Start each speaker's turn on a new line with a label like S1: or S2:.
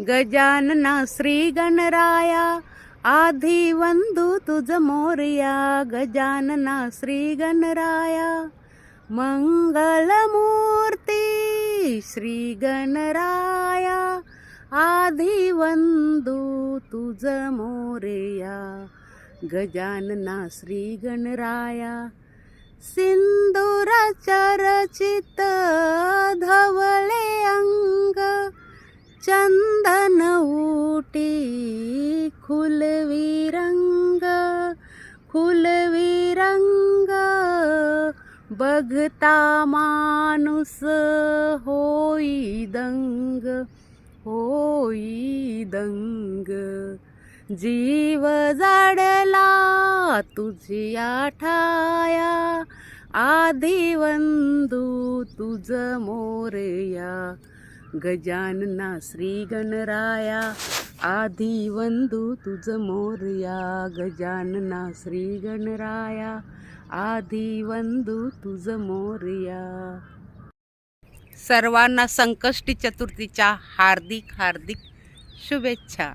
S1: गजानना श्री गणराया आधी वंदू तुझ मोरया गजानना श्री गणराया मंगलमूर्ती श्री गणराया आधी वंदू तुझ मोरया गजानना श्री गणराया सिंदूर चरचित अंग चंद खुलवी रंग खुलवी रंग बघता माणूस होई दंग होई दंग. जीव जाडला तुझी आठाया आधी वंदू तुझ मोरया. गजानना श्री गणराया आधी वंदू तुझ मोरया गजानना श्री गणराया आधी वंदू तुझ मोरया सर्वांना संकष्टी चतुर्थीच्या हार्दिक हार्दिक शुभेच्छा.